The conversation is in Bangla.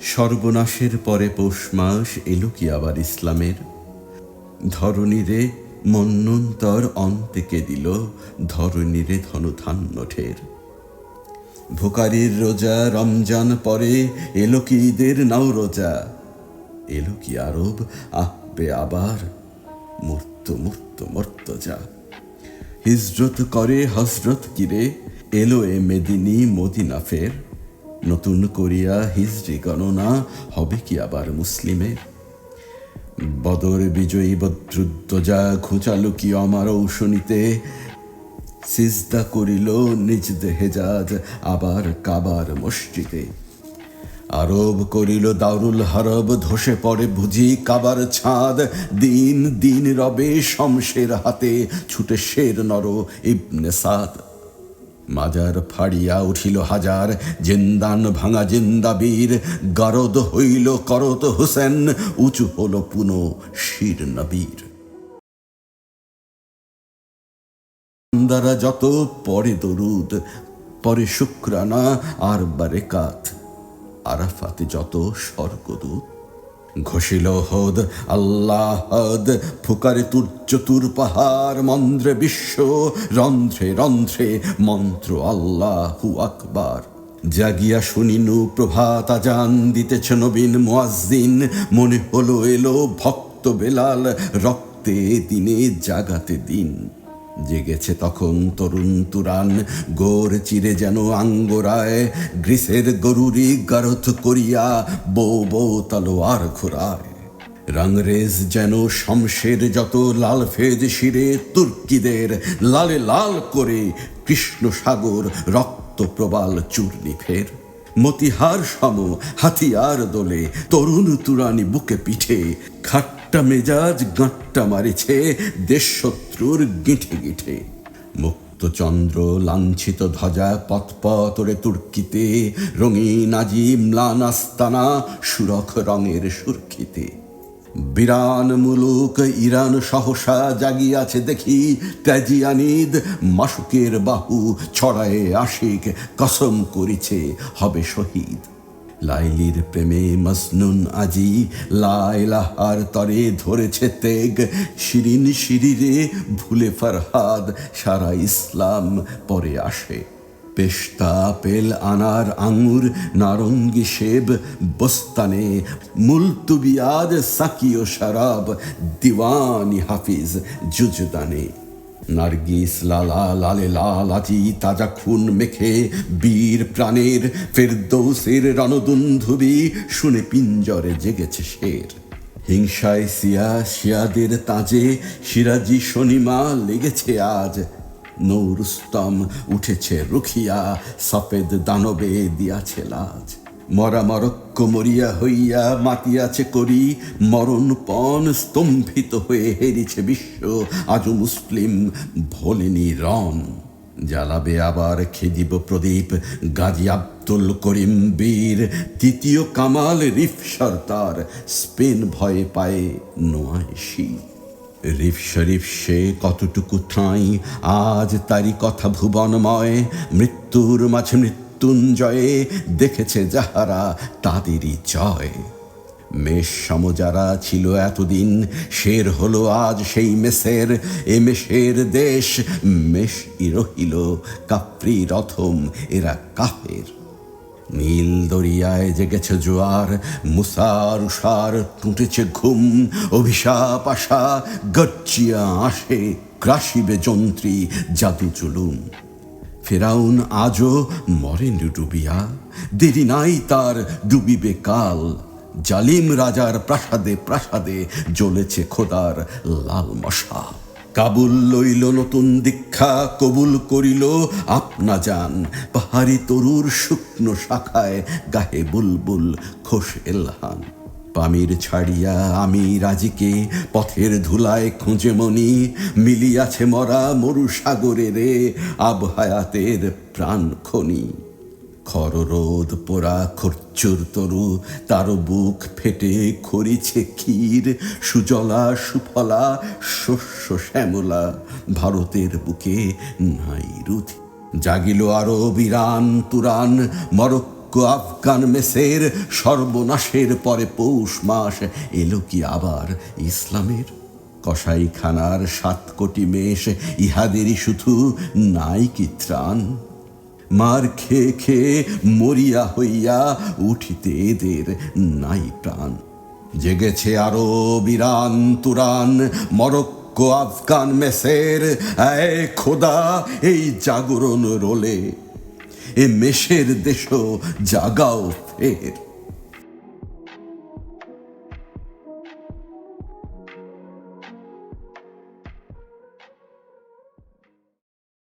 সর্বনাশের পরে পৌষ মাস এলো কি আবার ইসলামের? ধরণীরে মন্নন্তর অন্তেকে দিল, ধরণীরে ধনধান্য ঠের। ভোকারির রোজা রমজান পরে এলো কি ঈদের নাও রোজা? এলো কি আরব আহবে আবার মূর্ত মূর্ত মর্ত যা হিজরত করে হজরত কিরে? এলো এ মেদিনী মদিনা ফের। নতুন করিয়া হিজরি গণনা হবে কি আবার মুসলিমের বদর বিজয়ী বদ্রুদ্দজা ঘুচালো কি আমার ঔষণিতে? সিজদা করিল নিজ দেহেজাজ আবার কাবার মসজিদে। আরব করিল দারুল হরব, ধসে পড়ে বুঝি কাবার ছাদ। দিন দিন রবে শমশের হাতে, ছুটে শের নর ইবনে সাদ। মাজার ফাড়িয়া উঠিল হাজার, জিন্দান ভাঙা জিন্দাবীর গরদ হইল করত হোসেন, উঁচু হল পুনো শির নবীর। দ্বারা যত পরে দরুদ, পরে শুক্রানা আর বারেকাত, আরাফাতে যত স্বর্গদূত। ঘষিল হদ আল্লাহদ ফুকারে তুর চতুর পাহাড়, মন্ত্রে বিশ্ব, রন্ধ্রে রন্ধ্রে মন্ত্র আল্লাহু আকবার। জাগিয়া শুনিনু প্রভাত আজান, দিতেছে নবীন মুয়াজ্জিন, মনে হলো এলো ভক্ত বেলাল, রক্তে দিনে জাগাতে দিন। জেগেছে তখন তরুণ তুরান। গোর চিরে যেন আঙ্গরায়, গ্রীসের গরুরি গারথ করিয়া বো বো তলোয়ার ঘোরায়। রাংরেজ যেন শমশের যত লাল ফেজ শিরে তুর্কিদের লালে লাল করে কৃষ্ণ সাগর রক্ত প্রবাল চূর্ণি ফের। মতিহার সম হাতিয়ার দোলে তরুণ তুরানি বুকে পিঠে খাট্টা মেজাজ গাঁট্টা মারিছে দেশ শত্রুর গিঠে গিঠে। মুক্তচন্দ্র লাঞ্ছিত ধ্বজা পথপতরে তুর্কিতে, রঙিন আজি ম্লান আস্তানা সুরখ রঙের সুরখিতে। বিরান মুলুক ইরান সহসা জাগিয়াছে দেখি ত্যাজিয়ানিদ মাসুকের বাহু ছড়ায়ে আশিক কসম করিছে, হবে শহীদ। লাইলির প্রেমে মসনুন আজি লাইলাহার তরে ধরেছে তেগ। শিরিন শিরিরে ভুলে ফারহাদ, সারা ইসলাম পরে আসে। পেস্তা পেল আনার আঙুর, নারঙ্গি সেব বস্তানে। মুলতুবিয়াদ সাকিও শারাব, দিওয়ানি হাফিজ জুজদানে নার্গিস লালা লালে লাল আজি তাজা খুন, মেখে, বীর প্রাণের ফেরদৌসের রণদুন্ধুবি, শুনে পিঞ্জরে জেগেছে শের। হিংসায় সিয়া, শিয়াদের তাজে, সিরাজি শনিমা লেগেছে আজ। নৌরুস্তম উঠেছে রুখিয়া সফেদ দানবে দিয়াছে লাজ। মরা মরক্ক মরিয়া হইয়া মাতিয়াছে করি, মরণ পণ স্তম্ভিত হয়ে হেরিছে বিশ্ব। আজও মুসলিম ভোলেনি রন জ্বালাবে আবার খেদিব প্রদীপ, গাজী আব্দুল করিম বীর। তৃতীয় কামাল রিফ সর্দার, স্পেন ভয়ে পায়ে নোয়ায় শীত। রিফ শরীফ, সে কতটুকু ঠাঁই? আজ তারই কথা ভুবনময়, মৃত্যুর মাঝে মৃত্যুঞ্জয়ে দেখেছে যাহারা তাদেরই জয়। মেষ সম যারা ছিল এতদিন শের হলো আজ সেই মেসের। এ মেষের দেশ, মেষ রহিল, কাপ্রি রথম, এরা কাফের। নীল দরিয়ায় জেগেছে জোয়ার, মুসার উষার টুটেছে ঘুম, অভিশাপ আশা গর্জিয়া আসে গ্রাসিবে যন্ত্রী, জাদু চুলুম ফেরাউন আজও মরেন ডুবিয়া। দেরি নাই তার ডুবিবে কাল। জালিম রাজার প্রাসাদে প্রাসাদে জ্বলেছে খোদার লাল মশা। কাবুল লইল নতুন দীক্ষা, কবুল করিল আপনা যান। পাহাড়ি তরুর শুকনো শাখায় গাহে বুলবুল খোশ এলহান পামির ছাড়িয়া আমি রাজিকে পথের ধুলায় খুঁজে মনি, মিলিয়াছে মরা মরু সাগরে রে আবহায়াতের প্রাণ খনি। খররোদ পোড়া খরচুর তরু, তার বুক ফেটে খরিছে ক্ষীর, সুজলা সুফলা শস্য শ্যামলা, ভারতের বুকে নাই রুধি। জাগিল আরও বিরান তুরান, মরক্কো আফগান মেসের সর্বনাশের পরে পৌষ মাস এলো কি আবার ইসলামের? কসাইখানার সাত কোটি মেষ, ইহাদেরই শুধু নাই কি ত্রাণ? মার খেয়ে খেয়ে মরিয়া হইয়া উঠিতে এদের নাই প্রাণ। জেগেছে আরও বিরান তুরান, মরক্কো আফগান মেসের, এ খোদা, এই জাগরণ রোলে এ মেষের দেশ জাগাও ফের।